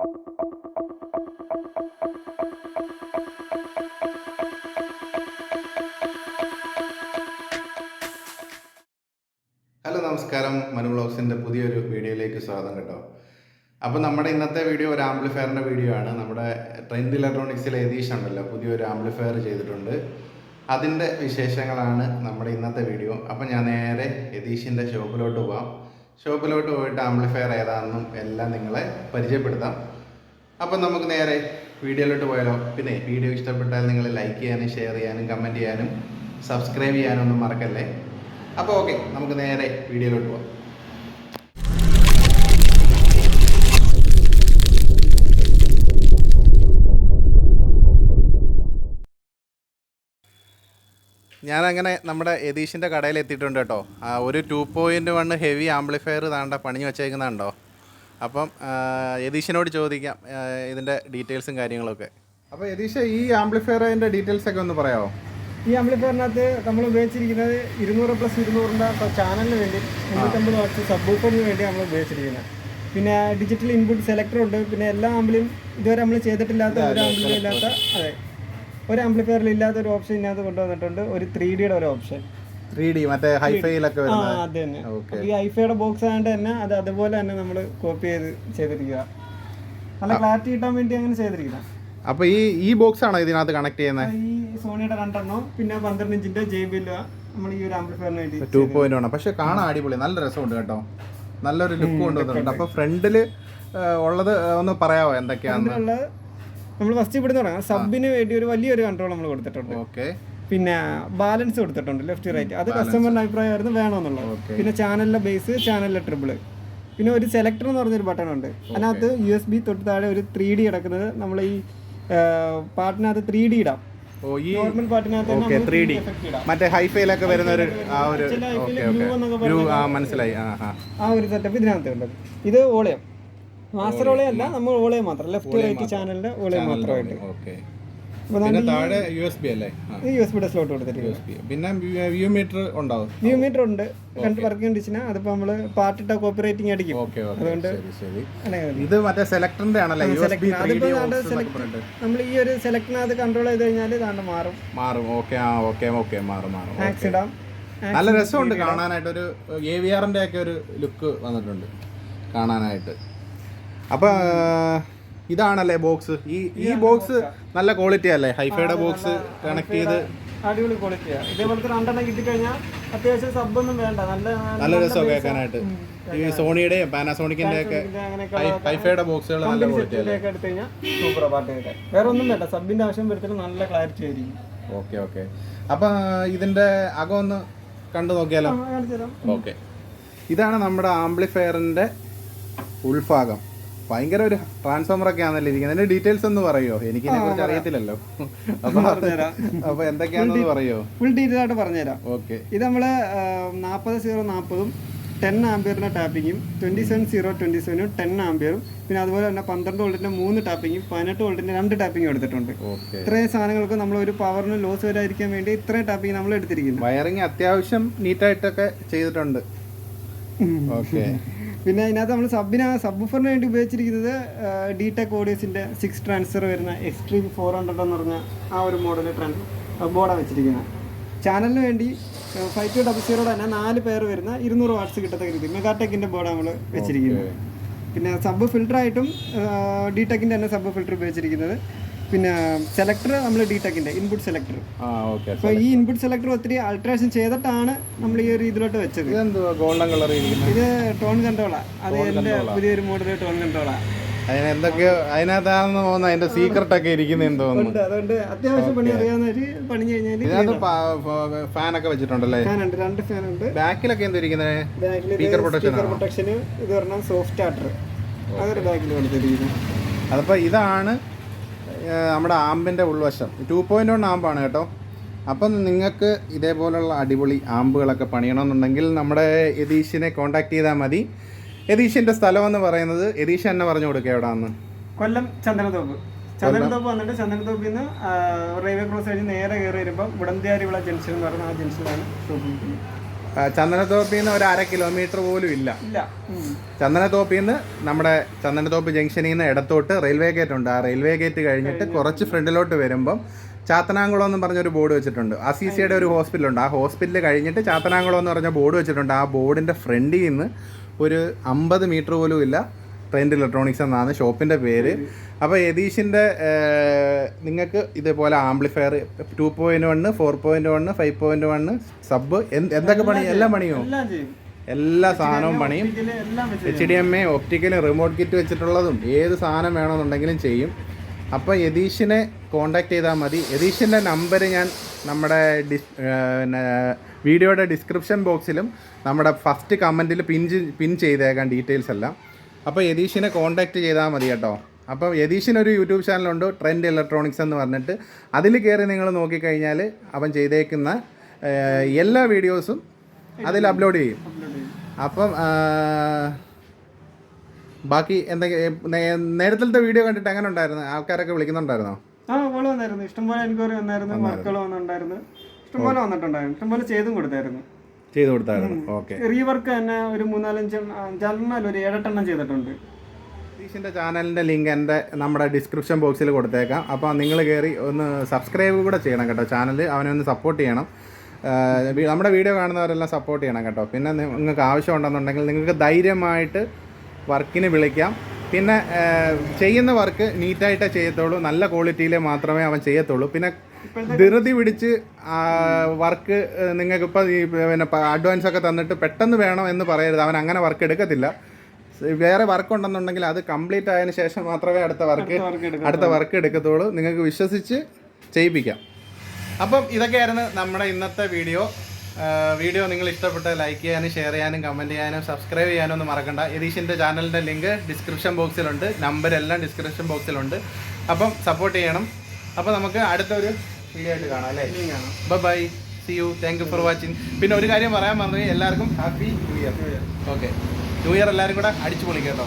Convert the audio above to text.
Hello നമസ്കാരം. മനു ബ്ലോഗ്സിന്റെ പുതിയൊരു വീഡിയോയിലേക്ക് സ്വാഗതം കേട്ടോ. അപ്പോൾ നമ്മുടെ ഇന്നത്തെ വീഡിയോ ഒരു ആംപ്ലിഫയറിന്റെ വീഡിയോ ആണ്. നമ്മുടെ ട്രെൻഡ് ഇലക്ട്രോണിക്സിലെ യതീഷ് ഉണ്ടല്ലോ പുതിയൊരു ആംപ്ലിഫയർ ചെയ്തിട്ടുണ്ട്. അതിന്റെ വിശേഷങ്ങളാണ് നമ്മുടെ ഇന്നത്തെ വീഡിയോ. അപ്പോൾ ഞാൻ നേരെ യതീഷിന്റെ ഷോപ്പിലോട്ട് പോവാം. ഷോപ്പിലോട്ട് പോയിട്ട് ആംപ്ലിഫയർ ഏതാണെന്നും എല്ലാം നിങ്ങളെ പരിചയപ്പെടുത്താം. അപ്പം നമുക്ക് നേരെ വീഡിയോയിലോട്ട് പോയാലോ. പിന്നെ വീഡിയോ ഇഷ്ടപ്പെട്ടാൽ നിങ്ങൾ ലൈക്ക് ചെയ്യാനും ഷെയർ ചെയ്യാനും കമന്റ് ചെയ്യാനും സബ്സ്ക്രൈബ് ചെയ്യാനും ഒന്നും മറക്കല്ലേ? അപ്പോൾ ഓക്കെ നമുക്ക് നേരെ വീഡിയോയിലോട്ട് പോകാം ഞാനങ്ങനെ നമ്മുടെ യതീഷിന്റെ കടയിൽ എത്തിയിട്ടുണ്ട് കേട്ടോ. ആ, ഒരു two point one heavy amplifier താണ്ട പണി വെച്ചേക്കുന്നുണ്ടോ? അപ്പം യതീഷിനോട് ചോദിക്കാം ഇതിന്റെ ഡീറ്റെയിൽസും കാര്യങ്ങളൊക്കെ. അപ്പോൾ യതീഷ് ഈ ആംപ്ലിഫയറിന്റെ ഡീറ്റെയിൽസ് ഒക്കെ ഒന്ന് പറയാമോ? ഈ ആംപ്ലിഫയറിനകത്ത് നമ്മൾ ഉപയോഗിച്ചിരിക്കുന്നത് ഇരുന്നൂറ് പ്ലസ് ഇരുന്നൂറിന്റെ ചാനലിന് വേണ്ടി എണ്ണൂറ്റമ്പത് വാട്ട്സ് സബ് ബൂഫറിന് വേണ്ടി നമ്മൾ ഉപയോഗിച്ചിരിക്കുന്നത്. പിന്നെ ഡിജിറ്റൽ ഇൻപുട്ട് സെലക്ടർ ഉണ്ട്. പിന്നെ എല്ലാ ആമ്പിലും ഇതുവരെ നമ്മൾ ചെയ്തിട്ടില്ലാത്ത ഒരു ആമ്പിലും ഇല്ലാത്ത അതെ. ഒരു ആംപ്ലിഫയറിൽ ഇല്ലാത്ത ഒരു ഓപ്ഷൻ ഇതിനകത്ത് കൊണ്ടുവന്നിട്ടുണ്ട്. ഒരു ത്രീ ഡിയുടെ ഒരു ഓപ്ഷൻ ത്രീ ഡി മറ്റേ ഹൈഫൈയിലൊക്കെ അതെ തന്നെ. ഈ ഹൈഫൈയുടെ ബോക്സ് ആയതുകൊണ്ട് തന്നെ അത് അതുപോലെ തന്നെ നമ്മൾ കോപ്പി ചെയ്ത് ചെയ്തിരിക്കുക. നല്ല ക്ലാരിറ്റി കിട്ടാൻ വേണ്ടി അങ്ങനെ ചെയ്തിരിക്കുക. അപ്പൊ ഈ ഈ ബോക്സ് ആണോ ഇതിനകത്ത് കണക്ട് ചെയ്യുന്നത്? ഈ സോണിയുടെ രണ്ടെണ്ണം പിന്നെ പന്ത്രണ്ട് ഇഞ്ചിന്റെ ജെ ബി നമ്മൾ ഈ ഒരു ആംപ്ലിഫയറിന് വേണ്ടി ടു പോയിന്റ് ആണ് പക്ഷെ കാണാൻ അടിപൊളി. നല്ല രസമുണ്ട് കേട്ടോ. നല്ലൊരു ലുക്ക് കൊണ്ടുവന്നിട്ടുണ്ട്. അപ്പൊ ഫ്രണ്ടിൽ ഉള്ളത് ഒന്ന് പറയാവോ? ഇതിലുള്ളത് നമ്മൾ ഫസ്റ്റ് ഇവിടുന്ന് തുടങ്ങാം. സബിന് വേണ്ടി ഒരു വലിയൊരു കൺട്രോൾ നമ്മൾ കൊടുത്തിട്ടുണ്ട്. ഓക്കെ. പിന്നെ ബാലൻസ് കൊടുത്തിട്ടുണ്ട് ലെഫ്റ്റ് റൈറ്റ് അത് കസ്റ്റമറിന്റെ അഭിപ്രായമായിരുന്നു വേണമെന്നുള്ളത്. പിന്നെ ചാനലിലെ ബേസ് ചാനലിലെ ട്രിബിൾ പിന്നെ ഒരു സെലക്ടർ എന്ന് പറഞ്ഞൊരു ബട്ടൺ ഉണ്ട്. അതിനകത്ത് യു എസ് ബി തൊട്ട് താഴെ ഒരു ത്രീ ഡി കിടക്കുന്നത് നമ്മൾ ഈ പാട്ടിനകത്ത് ത്രീ ഡി ഇടാം. മറ്റേ വരുന്ന ഒരു ആ ഒരു മനസ്സിലായി. ആ ഒരു സെറ്റപ്പ് ഇതിനകത്ത് ഉണ്ട് ഇത് ഓളയം മാസ്റ്റർ ഓളെ അല്ല നമ്മൾ ഓളെ മാത്രം ലെഫ്റ്റ് റൈറ്റ് ചാനലിന്റെ ഓളെ മാത്രമായിട്ട്. ഓക്കെ. അപ്പോൾ പിന്നെ താഴെ യു എസ് ബി അല്ലേ? ആ. യു എസ് ബിയുടെ സ്ലോട്ട് കൊടുത്തിരിക്കുന്നത് USB. പിന്നെ വ്യൂ മീറ്റർ ഉണ്ടാവും. വ്യൂ മീറ്റർ ഉണ്ട്. രണ്ട് വർക്കിംഗ് കണ്ടീഷനാ അതിപ്പോ നമ്മൾ പാട്ടിട്ട കോപ്പി റേറ്റിംഗ് അടിക്കും. ഇത് മറ്റേ സെലക്ടറിന്റെ ആണല്ലേ? നമ്മൾ ഈ ഒരു കൺട്രോൾ ചെയ്ത് കഴിഞ്ഞാൽ മാറും. മാറും. ഓക്കെ ആ ഓക്കെ ഓക്കെ. മാറും മാറും. നല്ല രസമുണ്ട് കാണാനായിട്ട്. ഒരു എ വി ആറിന്റെ ഒക്കെ ഒരു ലുക്ക് വന്നിട്ടുണ്ട്. കാണാനായിട്ട്. അപ്പൊ ഇതാണല്ലേ ബോക്സ് ഈ ഈ ബോക്സ് നല്ല ക്വാളിറ്റി അല്ലേ? ഹൈഫൈയുടെ ബോക്സ് കണക്ട് ചെയ്ത്. അടിപൊളി ക്വാളിറ്റിയാ ഇതേപോലത്തെ രണ്ടെണ്ണം കിട്ടിക്കഴിഞ്ഞാൽ അത്യാവശ്യം സബ് ഒന്നും വേണ്ട. നല്ല നല്ല രസം കേൾക്കാനായിട്ട് ഈ സോണിയുടെയും പാനാസോണിക്കിന്റെ ഒക്കെ ഹൈഫൈയുടെ ബോക്സുകൾ നല്ല ക്വാളിറ്റി എടുത്തു കഴിഞ്ഞാൽ സൂപ്പർ പാട്ട് കേൾക്കാൻ വേറെ ഒന്നും വേണ്ട. സബിന്റെ ആവശ്യം വരുത്തിട്ട് നല്ല ക്ലാരിറ്റി ആയിരിക്കും. ഓക്കെ ഓക്കെ അപ്പൊ ഇതിന്റെ അകം ഒന്ന് കണ്ടു നോക്കിയാലോ? ഓക്കെ ഇതാണ് നമ്മുടെ ആംപ്ലിഫയറിന്റെ ഉൾഭാഗം. ഭയങ്കര ഒരു ട്രാൻസ്ഫോമർ ഒക്കെ ആണല്ലോ ഇരിക്കുന്നത്. അതിന്റെ ഡീറ്റെയിൽസ് ഒന്ന് പറയോ? എനിക്ക് ഇതിനെ കുറിച്ച് അറിയത്തില്ലല്ലോ. അപ്പൊ എന്തൊക്കെയാണെന്ന് പറയോ? ഫുൾ ഡീറ്റെയിൽ ആയിട്ട് പറഞ്ഞുതരാം. ഓക്കെ ഇത് നമ്മൾ നാപ്പത് സീറോ നാപ്പതും ടെൻ ആംബിയറിന്റെ ടാപ്പിങ്ങും ട്വന്റി സെവൻ സീറോ ട്വന്റി സെവനും ടെൻ ആംബിയറും പിന്നെ അതുപോലെ തന്നെ പന്ത്രണ്ട് വോൾട്ടിന്റെ മൂന്ന് ടാപ്പിങ്ങും പതിനെട്ട് വോൾട്ടിന്റെ രണ്ട് ടാപ്പിങ്ങും എടുത്തിട്ടുണ്ട്. ഇത്രയും സാധനങ്ങൾക്ക് നമ്മൾ ഒരു പവറിന് ലോസ് വരാതിരിക്കാൻ വേണ്ടി ഇത്രയും ടാപ്പിംഗ് നമ്മൾ എടുത്തിരിക്കുന്നു. വയറിങ് അത്യാവശ്യം നീറ്റായിട്ടൊക്കെ ചെയ്തിട്ടുണ്ട്. ഓക്കെ പിന്നെ അതിനകത്ത് നമ്മൾ സബിന് സബ്ബൂഫറിന് വേണ്ടി ഉപയോഗിച്ചിരിക്കുന്നത് ഡി ടെക് ഓഡിയോസിന്റെ സിക്സ് ട്രാൻസ്ഫർ വരുന്ന എക്സ്ട്രീം ഫോർ ഹൺഡ്രഡ് എന്ന് പറഞ്ഞ ആ ഒരു മോഡൽ ട്രാൻസ് ബോർഡാണ് വെച്ചിരിക്കുന്നത്. ചാനലിന് വേണ്ടി ഫൈവ് ടു ഡബിൾ സീറോയുടെ തന്നെ നാല് പേർ വരുന്ന ഇരുന്നൂറ് വാട്ട്സ് കിട്ടത്തക്ക രീതി മെഗാടെക്കിന്റെ ബോർഡാണ് നമ്മൾ വെച്ചിരിക്കുന്നത്. പിന്നെ സബ് ഫിൽട്ടർ ആയിട്ടും ഡി ടെക്കിന്റെ തന്നെ സബ് ഫിൽട്ടർ ഉപയോഗിച്ചിരിക്കുന്നത്. പിന്നെ സെലക്ടർ നമ്മൾ ഡിടെക്കിന്റെ ഇൻപുട്ട് സെലക്ടർ ആ ഓക്കെ അപ്പോൾ ഈ ഇൻപുട്ട് സെലക്ടർ ഒത്തിരി അൾട്രേഷൻ ചെയ്തിട്ടാണ് നമ്മൾ ഈ ഒരു ഇതിലോട്ട് വെച്ചത്. ഗോൾഡൻ കളർ ഇത് ടോൺ കൺട്രോളാണ് അത് എന്റെ പുതിയൊരു മോഡൽ ടോൺ കൺട്രോളാണ് അതിന് എന്തൊക്കെയോ അതിനകത്താണെന്ന് തോന്നുന്നു അതിന്റെ സീക്രട്ട് ഒക്കെ ഇരിക്കുന്നതെന്ന് തോന്നുന്നു. അതുകൊണ്ട് അത്യാവശ്യം പണി അറിയാവുന്നവര് പണി കഴിഞ്ഞാൽ ഇതിനകത്ത് ഫാനൊക്കെ വെച്ചിട്ടുണ്ടല്ലേ? ഫാനുണ്ട് രണ്ട് ഫാനുണ്ട്. ബാക്കിലൊക്കെ എന്താ ഇരിക്കുന്നത് ബാക്കിൽ പ്രൊട്ടക്ഷൻ സ്പീക്കർ പ്രൊട്ടക്ഷന് ഇത് പറഞ്ഞാൽ സോഫ്റ്റ് ആർട്ടർ അതൊരു ബാക്കിൽ കൊടുത്തിരിക്കുന്നു. അതപ്പോ ഇതാണ് നമ്മുടെ ആമ്പിന്റെ ഉൾവശം. ടു പോയിന്റ് വൺ ആമ്പാണ് കേട്ടോ. അപ്പം നിങ്ങൾക്ക് ഇതേപോലുള്ള അടിപൊളി ആമ്പുകളൊക്കെ പണിയണമെന്നുണ്ടെങ്കിൽ നമ്മുടെ യതീഷിനെ കോൺടാക്ട് ചെയ്താൽ മതി. യതീഷിന്റെ സ്ഥലം എന്ന് പറയുന്നത് യതീഷ് എന്നെ പറഞ്ഞു കൊടുക്കുക എവിടെയാണെന്ന് കൊല്ലം ചന്ദനത്തോപ്പ്. ചന്ദനത്തോപ്പ് വന്നിട്ട് ചന്ദനത്തോപ്പിൽ നിന്ന് റെയിൽവേ ക്രോസ് കഴിഞ്ഞ് നേരെ കയറി വരുമ്പോൾ ഉടന്തിയാരിവിള ജംഗ്ഷൻ എന്ന് പറയുന്ന ആ ജംഗ്ഷനിലാണ് ഷോപ്പിംഗ് ചന്ദനത്തോപ്പിൽ നിന്ന് ഒരു അര കിലോമീറ്റർ പോലും ഇല്ല. ചന്ദനത്തോപ്പിൽ നിന്ന് നമ്മുടെ ചന്ദനത്തോപ്പ് ജംഗ്ഷനിൽ നിന്ന് ഇടത്തോട്ട് റെയിൽവേ ഗേറ്റ് ഉണ്ട്. ആ റെയിൽവേ ഗേറ്റ് കഴിഞ്ഞിട്ട് കുറച്ച് ഫ്രണ്ടിലോട്ട് വരുമ്പം ചാത്തനാംകുളം എന്ന് പറഞ്ഞൊരു ബോർഡ് വെച്ചിട്ടുണ്ട്. ആ സി സിയുടെ ഒരു ഹോസ്പിറ്റലുണ്ട് ആ ഹോസ്പിറ്റൽ കഴിഞ്ഞിട്ട് ചാത്തനാംകുളം എന്ന് പറഞ്ഞ ബോർഡ് വെച്ചിട്ടുണ്ട്. ആ ബോർഡിന്റെ ഫ്രണ്ടിൽ നിന്ന് ഒരു അമ്പത് മീറ്റർ പോലും ഇല്ല. ട്രെൻഡ് ഇലക്ട്രോണിക്സ് എന്നാണ് ഷോപ്പിന്റെ പേര്. അപ്പോൾ യതീഷിന്റെ നിങ്ങൾക്ക് ഇതേപോലെ amplifier two point one four point one five point one sub എന്തൊക്കെ പണി എല്ലാം പണിയോ? എല്ലാം സാധനവും പണിയും. എച്ച് ഡി എം എ ഒപ്റ്റിക്കലും റിമോട്ട് കിറ്റ് വെച്ചിട്ടുള്ളതും ഏത് സാധനം വേണമെന്നുണ്ടെങ്കിലും ചെയ്യും. അപ്പോൾ യതീഷിനെ കോണ്ടാക്ട് ചെയ്താൽ മതി. യതീഷിന്റെ നമ്പർ ഞാൻ നമ്മുടെ ഡിസ് പിന്നെ വീഡിയോയുടെ ഡിസ്ക്രിപ്ഷൻ ബോക്സിലും നമ്മുടെ ഫസ്റ്റ് കമന്റിൽ പിൻ പിൻ ചെയ്തേക്കാം ഡീറ്റെയിൽസ് എല്ലാം. അപ്പോൾ യതീഷിനെ കോണ്ടാക്ട് ചെയ്താൽ മതി കേട്ടോ. അപ്പോൾ യതീഷിനൊരു യൂട്യൂബ് ചാനലുണ്ട് ട്രെൻഡ് ഇലക്ട്രോണിക്സ് എന്ന് പറഞ്ഞിട്ട്. അതിൽ കയറി നിങ്ങൾ നോക്കിക്കഴിഞ്ഞാൽ അവൻ ചെയ്തേക്കുന്ന എല്ലാ വീഡിയോസും അതിൽ അപ്ലോഡ് ചെയ്യും. അപ്പം ബാക്കി എന്തെങ്കിലും നേരത്തെ വീഡിയോ കണ്ടിട്ട് എങ്ങനെ ഉണ്ടായിരുന്നു? ആൾക്കാരൊക്കെ വിളിക്കുന്നുണ്ടായിരുന്നോ? ആ കോൾ വന്നായിരുന്നു. ഇഷ്ടംപോലെ എനിക്ക് വന്നായിരുന്നു വർക്കുകൾ വന്നിട്ടുണ്ടായിരുന്നു. ഇഷ്ടംപോലെ വന്നിട്ടുണ്ടായിരുന്നു. ഇഷ്ടംപോലെ ചെയ്തും കൊടുത്തായിരുന്നു. ചെയ്തു കൊടുത്തായിരുന്നു. ഓക്കെ. റീവർക്ക് തന്നെ ഒരു മൂന്നാലഞ്ച് അഞ്ചാലെണ്ണം ഒരു ഏഴെട്ടെണ്ണം ചെയ്തിട്ടുണ്ട്. സതീഷിന്റെ ചാനലിന്റെ ലിങ്ക് എന്റെ നമ്മുടെ ഡിസ്ക്രിപ്ഷൻ ബോക്സിൽ കൊടുത്തേക്കാം. അപ്പോൾ നിങ്ങൾ കയറി ഒന്ന് സബ്സ്ക്രൈബ് കൂടെ ചെയ്യണം കേട്ടോ ചാനൽ അവനെ ഒന്ന് സപ്പോർട്ട് ചെയ്യണം. നമ്മുടെ വീഡിയോ കാണുന്നവരെല്ലാം സപ്പോർട്ട് ചെയ്യണം കേട്ടോ. പിന്നെ നിങ്ങൾക്ക് ആവശ്യം ഉണ്ടെന്നുണ്ടെങ്കിൽ നിങ്ങൾക്ക് ധൈര്യമായിട്ട് വർക്കിന് വിളിക്കാം. പിന്നെ ചെയ്യുന്ന വർക്ക് നീറ്റായിട്ടേ ചെയ്യത്തുള്ളൂ. നല്ല ക്വാളിറ്റിയിലേ മാത്രമേ അവൻ ചെയ്യത്തുള്ളൂ. പിന്നെ ധൃതി പിടിച്ച് വർക്ക് നിങ്ങൾക്ക് ഇപ്പോൾ ഈ പിന്നെ അഡ്വാൻസ് ഒക്കെ തന്നിട്ട് പെട്ടെന്ന് വേണം എന്ന് പറയരുത്. അവൻ അങ്ങനെ വർക്ക് എടുക്കത്തില്ല. വേറെ വർക്ക് ഉണ്ടെന്നുണ്ടെങ്കിൽ അത് കംപ്ലീറ്റ് ആയതിനു ശേഷം മാത്രമേ അടുത്ത വർക്ക് അടുത്ത വർക്ക് എടുക്കത്തുള്ളൂ. നിങ്ങൾക്ക് വിശ്വസിച്ച് ചെയ്യിപ്പിക്കാം. അപ്പം ഇതൊക്കെയായിരുന്നു നമ്മുടെ ഇന്നത്തെ വീഡിയോ വീഡിയോ നിങ്ങൾ ഇഷ്ടപ്പെട്ട ലൈക്ക് ചെയ്യാനും ഷെയർ ചെയ്യാനും കമന്റ് ചെയ്യാനും സബ്സ്ക്രൈബ് ചെയ്യാനും ഒന്നും മറക്കണ്ട. യതീഷിന്റെ ചാനലിന്റെ ലിങ്ക് ഡിസ്ക്രിപ്ഷൻ ബോക്സിലുണ്ട് നമ്പരെല്ലാം ഡിസ്ക്രിപ്ഷൻ ബോക്സിലുണ്ട് അപ്പം സപ്പോർട്ട് ചെയ്യണം. അപ്പോൾ നമുക്ക് അടുത്തൊരു വീഡിയോ ആയിട്ട് കാണാം അല്ലേ? Bye see you thank you for watching പിന്നെ ഒരു കാര്യം പറയാൻ പറഞ്ഞു. എല്ലാവർക്കും happy new year okay new year എല്ലാവരും കൂടെ അടിച്ചു പൊളിക്കാം കേട്ടോ.